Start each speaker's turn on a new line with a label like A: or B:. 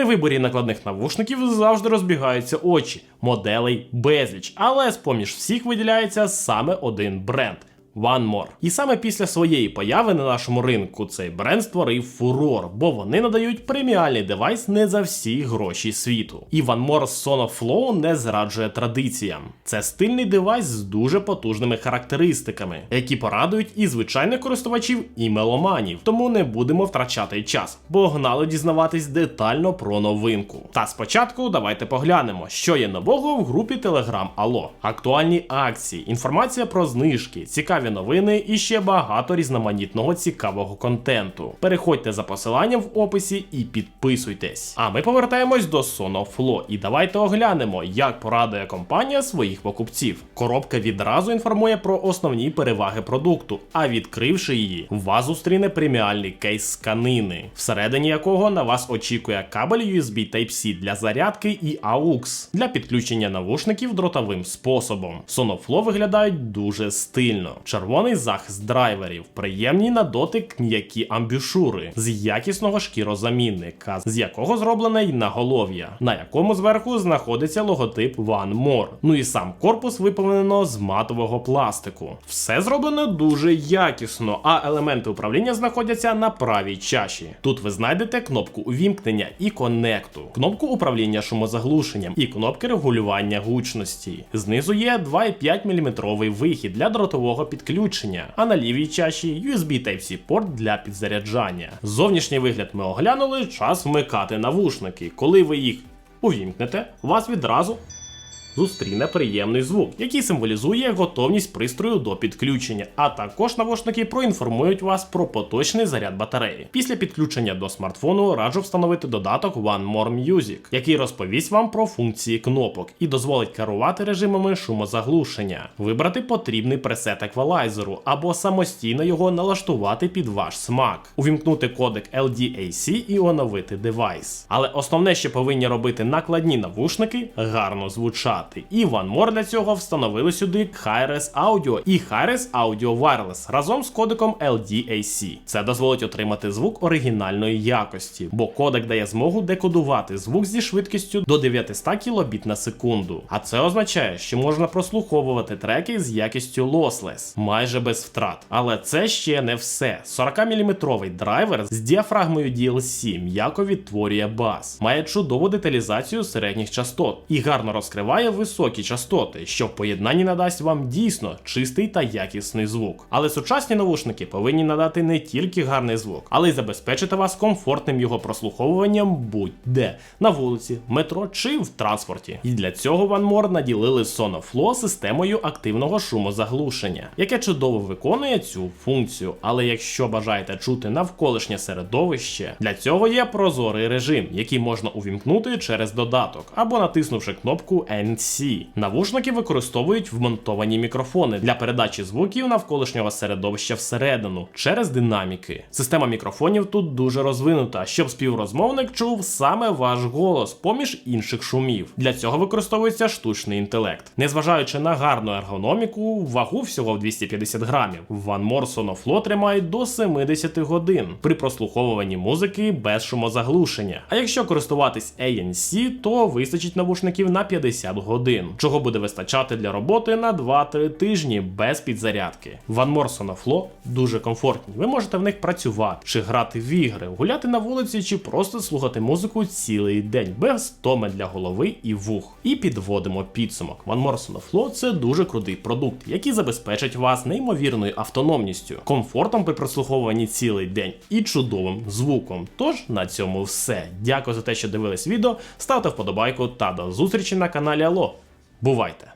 A: При виборі накладних навушників завжди розбігаються очі, моделей безліч, але з поміж всіх виділяється саме один бренд. One More. І саме після своєї появи на нашому ринку цей бренд створив фурор, бо вони надають преміальний девайс не за всі гроші світу. І One More Sonos Flow не зраджує традиціям. Це стильний девайс з дуже потужними характеристиками, які порадують і звичайних користувачів, і меломанів. Тому не будемо втрачати час, бо гнали дізнаватись детально про новинку. Та спочатку давайте поглянемо, що є нового в групі Telegram Алло. Актуальні акції, інформація про знижки, цікаві новини і ще багато різноманітного цікавого контенту. Переходьте за посиланням в описі і підписуйтесь. А ми повертаємось до Sonoflo і давайте оглянемо, як порадує компанія своїх покупців. Коробка відразу інформує про основні переваги продукту, а відкривши її, вас зустріне преміальний кейс з тканини, всередині якого на вас очікує кабель USB Type-C для зарядки і AUX для підключення навушників дротовим способом. Sonoflo виглядають дуже стильно. Червоний захист драйверів, приємні на дотик м'які амбюшури з якісного шкірозамінника, з якого зроблене й наголов'я, на якому зверху знаходиться логотип One More. Ну і сам корпус виповнено з матового пластику. Все зроблено дуже якісно, а елементи управління знаходяться на правій чаші. Тут ви знайдете кнопку увімкнення і конекту, кнопку управління шумозаглушенням і кнопки регулювання гучності. Знизу є 2,5 мм вихід для дротового підключення, а на лівій чаші USB Type-C порт для підзаряджання. Зовнішній вигляд ми оглянули, час вмикати навушники. Коли ви їх увімкнете, вас відразу зустріне приємний звук, який символізує готовність пристрою до підключення. А також навушники проінформують вас про поточний заряд батареї. Після підключення до смартфону раджу встановити додаток One More Music, який розповість вам про функції кнопок і дозволить керувати режимами шумозаглушення, вибрати потрібний пресет еквалайзеру або самостійно його налаштувати під ваш смак, увімкнути кодек LDAC і оновити девайс. Але основне, що повинні робити накладні навушники, гарно звучати. І One More для цього встановили сюди Hi-Res Audio і Hi-Res Audio Wireless разом з кодеком LDAC. Це дозволить отримати звук оригінальної якості, бо кодек дає змогу декодувати звук зі швидкістю до 900 кбіт на секунду. А це означає, що можна прослуховувати треки з якістю lossless, майже без втрат. Але це ще не все. 40-мм драйвер з діафрагмою DLC м'яко відтворює бас, має чудову деталізацію середніх частот і гарно розкриває високі частоти, що в поєднанні надасть вам дійсно чистий та якісний звук. Але сучасні навушники повинні надати не тільки гарний звук, але й забезпечити вас комфортним його прослуховуванням будь-де на вулиці, метро чи в транспорті. І для цього OneMore наділили Sonoflow системою активного шумозаглушення, яке чудово виконує цю функцію. Але якщо бажаєте чути навколишнє середовище, для цього є прозорий режим, який можна увімкнути через додаток або натиснувши кнопку NC. Навушники використовують вмонтовані мікрофони для передачі звуків навколишнього середовища всередину через динаміки. Система мікрофонів тут дуже розвинута, щоб співрозмовник чув саме ваш голос поміж інших шумів. Для цього використовується штучний інтелект. Незважаючи на гарну ергономіку, вагу всього в 250 грамів. One More Sonoflo тримають до 70 годин при прослуховуванні музики без шумозаглушення. А якщо користуватись ANC, то вистачить навушників на 50 годин, чого буде вистачати для роботи на 2-3 тижні без підзарядки. One More Sonoflo дуже комфортні. Ви можете в них працювати, чи грати в ігри, гуляти на вулиці, чи просто слухати музику цілий день без томи для голови і вух. І підводимо підсумок. One More Sonoflo – це дуже крутий продукт, який забезпечить вас неймовірною автономністю, комфортом при прослуховуванні цілий день і чудовим звуком. Тож на цьому все. Дякую за те, що дивились відео. Ставте вподобайку та до зустрічі на каналі Алло. Бувайте!